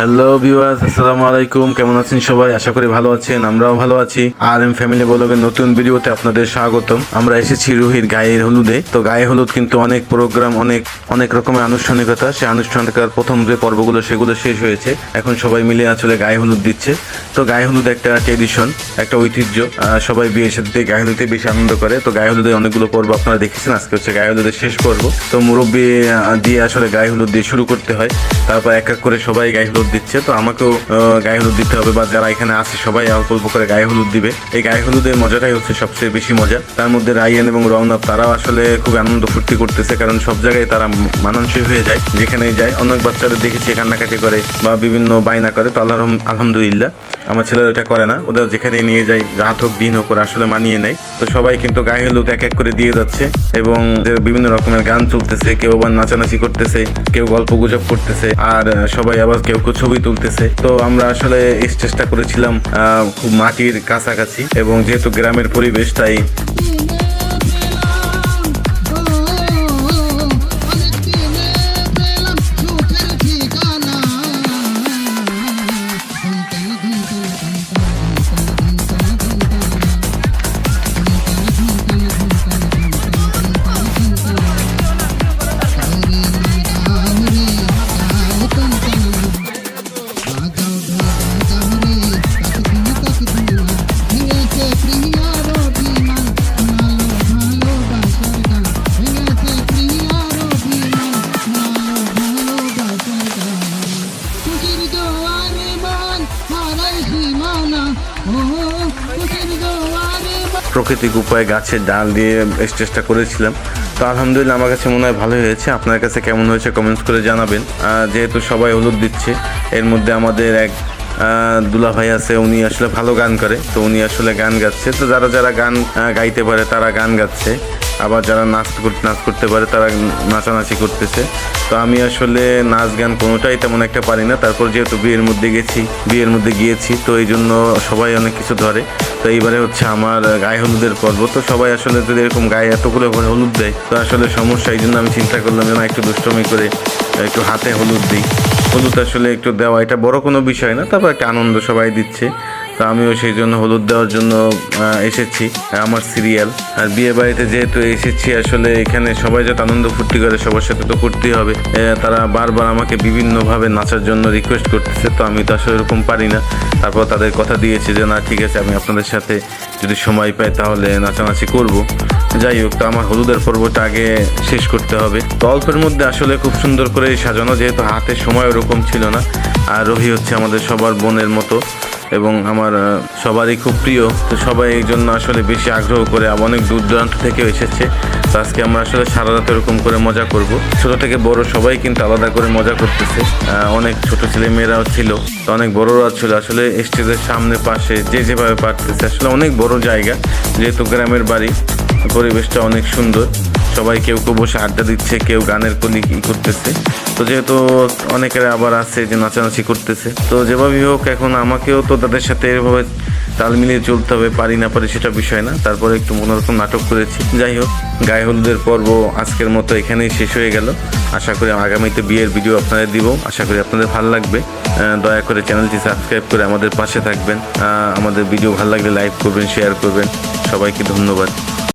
Hello viewers আসসালামু আলাইকুম। কেমন আছেন সবাই? আশা করি ভালো আছেন, আমরাও ভালো আছি। আর এম ফ্যামিলি ব্লগের নতুন ভিডিওতে আপনাদের স্বাগতম। আমরা এসেছি রুহির গায়ের হলুদে। তো গায়ে হলুদ কিন্তু অনেক প্রোগ্রাম অনেক অনেক রকমের আনুষ্ঠানিকতা। সেই আনুষ্ঠানিকতার প্রথম যে পর্বগুলো, সেগুলো শেষ হয়েছে। এখন সবাই মিলে আসলে গায়ে হলুদ দিচ্ছে। তো গায়ে হলুদ একটা ট্রেডিশন একটা ঐতিহ্য। সবাই বিয়ের সাথে গায়ে হলুদে বেশি আনন্দ করে। তো গায়ে হলুদের অনেকগুলো পর্ব আপনারা দেখেছেন। আজকে হচ্ছে গায়ে হলুদের শেষ পর্ব। তো মুরব্বী দিয়ে আসলে গায়ে হলুদ দিয়ে শুরু করতে হয়। তারপর এক এক করে সবাই গায়ে হলুদ দিচ্ছে, তো আমাকেও গায়ে হলুদ দিতে হবে বা যারা এখানে আছে সবাই অল্প অল্প করে গায়ে হলুদ দিবে। এই গায়ে হলুদের মজাটাই হচ্ছে সবচেয়ে বেশি মজা। তার মধ্যে রায়ান এবং রওনক তারাও আসলে খুব আনন্দ ফুর্তি করতেছে, কারণ সব জায়গায় তারা মানানসই হয়ে যায়, যেখানেই যায়। অনেক বাচ্চারা দেখেছি কান্নাকাটি করে বা বিভিন্ন বায়না করে, তো আল্লাহ আলহামদুলিল্লাহ। আমার ছেলেরা এটা করে না ওদের যেখানে নিয়ে যায়, রাত হোক, দিন হোক, ওরা আসলে মানিয়ে নেয়। তো সবাই কিন্তু গায়ে হলুদ এক এক করে দিয়ে যাচ্ছে এবং বিভিন্ন রকমের গান চলতেছে, কেউ আবার নাচানাচি করতেছে, কেউ গল্প গুজব করতেছে, আর সবাই আবার কেউ ছবি তুলতেছে। তো আমরা আসলে চেষ্টা করেছিলাম খুব মাটির কাছাকাছি এবং যেহেতু গ্রামের পরিবেশ, তাই প্রাকৃতিক উপায়ে গাছের ডাল দিয়ে চেষ্টা করেছিলাম। তো আলহামদুলিল্লাহ আমার কাছে মনে হয় ভালো হয়েছে। আপনার কাছে কেমন হয়েছে কমেন্টস করে জানাবেন। যেহেতু সবাই হলুদ দিচ্ছে, এর মধ্যে আমাদের এক দুলা ভাই আছে, উনি আসলে ভালো গান করে। তো উনি আসলে গান গাচ্ছে। তো যারা যারা গান গাইতে পারে তারা গান গাচ্ছে। আবার যারা নাচ করতে নাচ করতে পারে তারা নাচানাচি করতেছে। তো আমি আসলে নাচ গান কোনোটাই তেমন একটা পারি না। তারপর যেহেতু বিয়ের মধ্যে গেছি, বিয়ের মধ্যে গিয়েছি, তো এই জন্য সবাই অনেক কিছু ধরে। তো এইবারে হচ্ছে আমার গায়ে হলুদের পর্ব। তো সবাই আসলে যদি এরকম গায়ে এতগুলো করে হলুদ দেয়, তো আসলে সমস্যা। এই জন্য আমি চিন্তা করলাম যে না, একটু দুষ্টমি করে একটু হাতে হলুদ দিই। হলুদ আসলে একটু দেওয়া, এটা বড় কোনো বিষয় না, তারপর একটা আনন্দ সবাই দিচ্ছে। তো আমিও সেই জন্য হলুদ দেওয়ার জন্য এসেছি, আমার সিরিয়াল আর বিয়ে বাড়িতে যেহেতু এসেছি, আসলে এখানে সবাই যাতে আনন্দ ফুর্তি করে, সবার সাথে তো করতেই হবে। তারা বারবার আমাকে বিভিন্নভাবে নাচার জন্য রিকোয়েস্ট করতেছে, তো আমি তো আসলে এরকম পারি না। তারপর তাদের কথা দিয়েছি যে, না, ঠিক আছে, আমি আপনাদের সাথে যদি সময় পাই তাহলে নাচানাচি করব। যাই হোক, তো আমার হলুদের পর্বটা আগে শেষ করতে হবে। তো অল্পের মধ্যে আসলে খুব সুন্দর করে সাজানো, যেহেতু হাতে সময় ওরকম ছিল না। আর রহি হচ্ছে আমাদের সবার বোনের মতো। এবং আমার সবারই খুব প্রিয়। তো সবাই এই জন্য আসলে বেশি আগ্রহ করে অনেক দূর দূরান্ত থেকে এসেছে। তো আজকে আমরা আসলে সারা রাত এরকম করে মজা করব। ছোট থেকে বড় সবাই কিন্তু আলাদা করে মজা করতেছে। অনেক ছোট ছেলে মেয়েরাও ছিল। তো অনেক বড়রা ছিল। আসলে স্টেজের সামনে, পাশে যে যেভাবে পারতেছে। আসলে অনেক বড় জায়গা। যেহেতু গ্রামের বাড়ি, পরিবেশটা অনেক সুন্দর। সবাই কেউ কেউ বসে আড্ডা দিচ্ছে, কেউ গানের কলি করতেছে। তো যেহেতু অনেকের আবার আছে যে নাচানাচি করতেছে, তো যেভাবেই হোক এখন আমাকেও তো তাদের সাথে এভাবে তাল মিলিয়ে চলতে হবে, পারি না পারি সেটা বিষয় না। তারপরে একটু মনোরকম নাটক করেছি। যাই হোক, গায়ে হলুদের পর্ব আজকের মতো এখানেই শেষ হয়ে গেল। আশা করি আগামীতে বিয়ের ভিডিও আপনাদের দিব। আশা করি আপনাদের ভালো লাগবে। দয়া করে চ্যানেলটি সাবস্ক্রাইব করে আমাদের পাশে থাকবেন। আমাদের ভিডিও ভালো লাগলে লাইক করবেন শেয়ার করবেন। সবাইকে ধন্যবাদ।